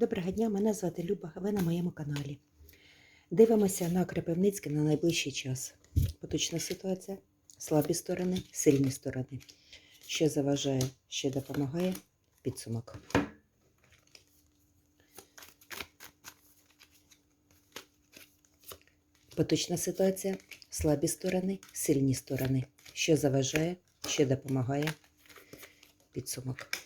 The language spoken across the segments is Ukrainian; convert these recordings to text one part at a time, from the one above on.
Доброго дня, мене звати Люба, ви на моєму каналі. Дивимося на Кропивницьке на найближчий час. Поточна ситуація, слабі сторони, сильні сторони. Що заважає, що допомагає, підсумок. Поточна ситуація, слабі сторони, сильні сторони. Що заважає, що допомагає, підсумок.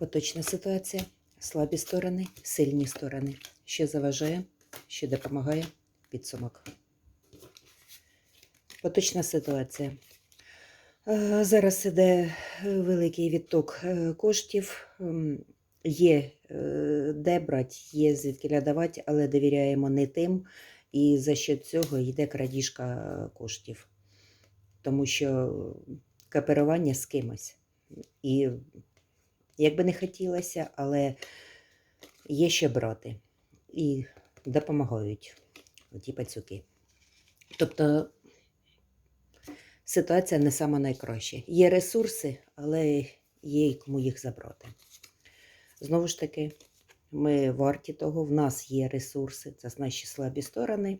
Поточна ситуація, слабі сторони, сильні сторони. Що заважає, що допомагає, підсумок. Поточна ситуація. Е, Зараз іде е, великий відток е, коштів. Є де брати, є звідки давати, але довіряємо не тим. І за що цього йде крадіжка коштів. Тому що кооперування з кимось. І як би не хотілося, але є що брати. І допомагають ті пацюки. Тобто ситуація не сама найкраща. Є ресурси, але є і кому їх забрати. Знову ж таки, ми варті того, в нас є ресурси, це наші слабі сторони.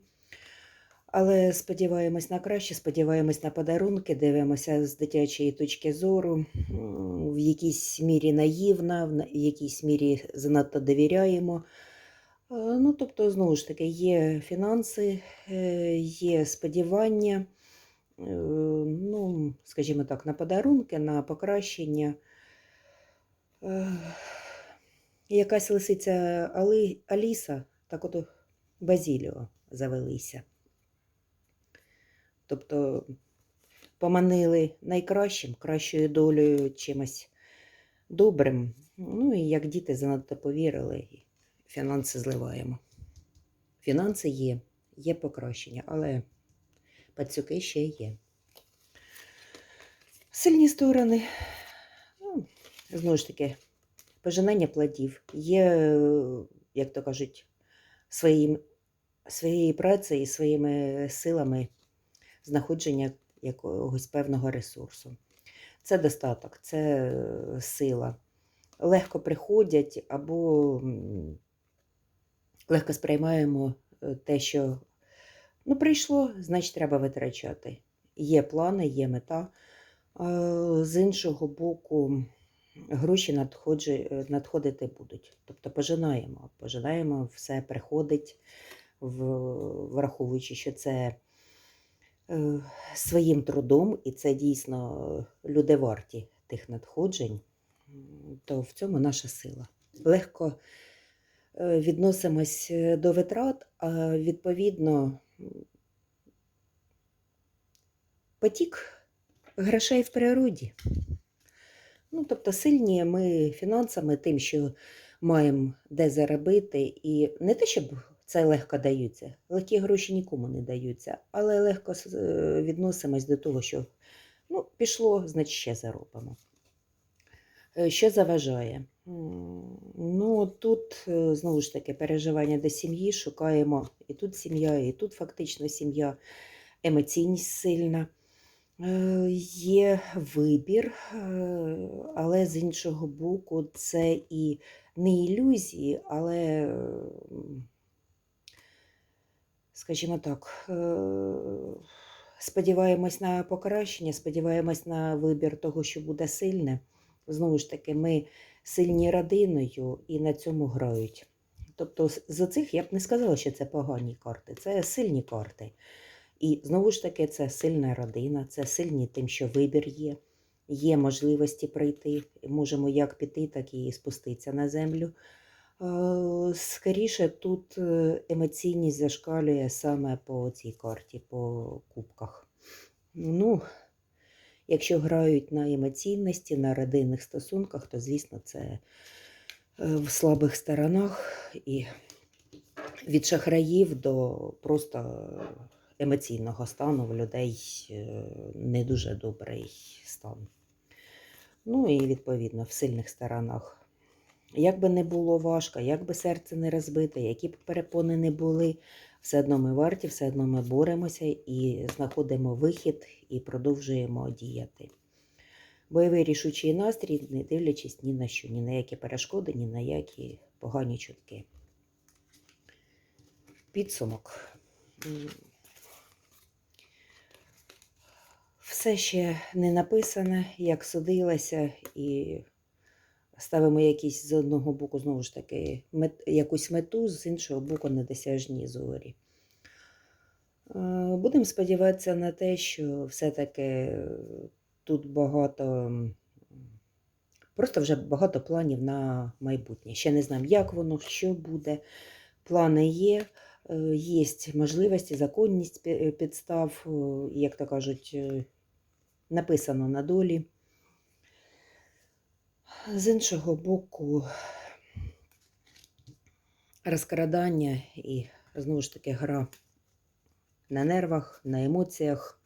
Але сподіваємось на краще, сподіваємось на подарунки, дивимося з дитячої точки зору, в якійсь мірі наївна, в якійсь мірі занадто довіряємо. Ну, тобто, знову ж таки, є фінанси, е, є сподівання, е, ну, скажімо так, на подарунки, на покращення. Е, Якась лисиця Али, Аліса, так от Базіліо завелися. Тобто поманили найкращим, кращою долею чимось добрим. Ну і як діти занадто повірили, фінанси зливаємо. Фінанси є, є покращення, але пацюки ще є. Сильні сторони, ну, знову ж таки, пожинання плодів. Є, як то кажуть, своїм, своєю працею і своїми силами знаходження якогось певного ресурсу. Це достаток, це е, сила. Легко приходять або легко сприймаємо е, те, що ну, прийшло, значить треба витрачати. Є плани, є мета. З іншого боку, гроші е, надходити будуть. Тобто пожинаємо. Пожинаємо, все приходить, враховуючи, що це своїм трудом, і це дійсно люди варті тих надходжень, то в цьому наша сила. Легко е, відносимось е, до витрат, а відповідно потік грошей в природі. Ну, тобто сильні ми фінансами, тим, що маємо де заробити, і не те, щоб це легко даються. Легкі гроші нікому не даються, але легко е, відносимось до того, що ну, пішло, значить ще заробимо. Е, Що заважає? Ну, тут е, знову ж таки переживання до сім'ї, шукаємо і тут сім'я, і тут фактично сім'я, емоційність сильна. Є вибір, але з іншого боку, це і не ілюзії, але, скажімо так, е, сподіваємось на покращення, сподіваємось на вибір того, що буде сильне. Знову ж таки, ми сильні родиною і на цьому грають. Тобто, з- з цих я б не сказала, що це погані карти, це сильні карти. І знову ж таки, це сильна родина, це сильні тим, що вибір є, є можливості пройти. Можемо як піти, так і спуститися на землю. Е, Скоріше тут емоційність зашкалює саме по цій карті, по кубках. Ну, якщо грають на емоційності, на родинних стосунках, то, звісно, це е, в слабих сторонах і від шахраїв до просто емоційного стану в людей е, не дуже добрий стан. Ну і відповідно в сильних сторонах. Як би не було важко, як би серце не розбите, які б перепони не були, все одно ми варті, все одно ми боремося і знаходимо вихід і продовжуємо діяти. бойовий рішучий настрій, не дивлячись ні на що, ні на які перешкоди, ні на які погані чутки. Підсумок. Все ще не написане, як судилося, і ставимо якісь з одного боку, знову ж таки, мет, якусь мету, з іншого боку, недосяжні зорі. Е, Будемо сподіватися на те, що все-таки тут багато, просто вже багато планів на майбутнє. Ще не знаємо, як воно, що буде. Плани є, е, є можливості, законність підстав, е, як то кажуть, написано на долі. З іншого боку, розкрадання і знову ж таки гра на нервах, на емоціях.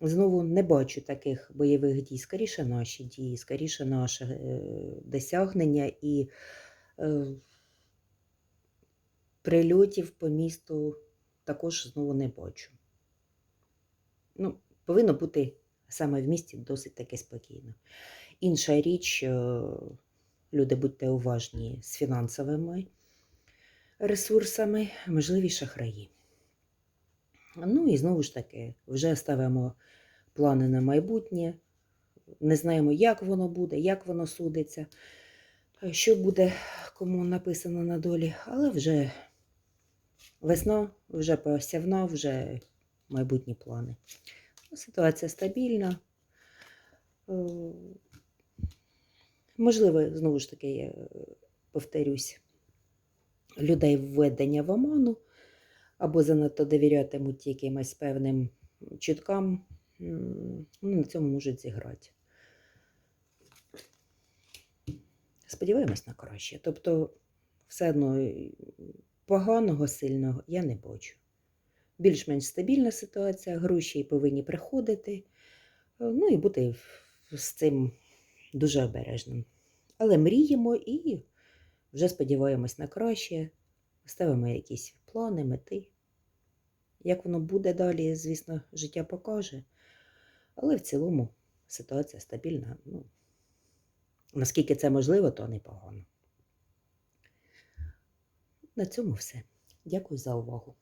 Знову не бачу таких бойових дій, скоріше наші дії, скоріше наше е, досягнення і е, прильотів по місту також знову не бачу. Ну, повинно бути саме в місті досить таки спокійно. Інша річ, е, люди будьте уважні з фінансовими ресурсами, можливі шахраї. Ну і знову ж таки, вже ставимо плани на майбутнє, не знаємо, як воно буде, як воно судиться, що буде кому написано на долі, але вже весна, вже посівна, вже майбутні плани. Ну, Ситуація стабільна. Е, Можливо, знову ж таки, я е, повторюсь, людей введення в оману або занадто довірятимуть якимось певним чуткам, ну, на цьому можуть зіграти. Сподіваємось на краще. Тобто, все одно е, поганого сильного я не бачу. Більш-менш стабільна ситуація, гроші повинні приходити, е, ну і бути з цим дуже обережним. Але мріємо і вже сподіваємось на краще, ставимо якісь плани, мети. Як воно буде далі, звісно, життя покаже. Але в цілому ситуація стабільна. Ну, наскільки це можливо, то непогано. На цьому все. Дякую за увагу.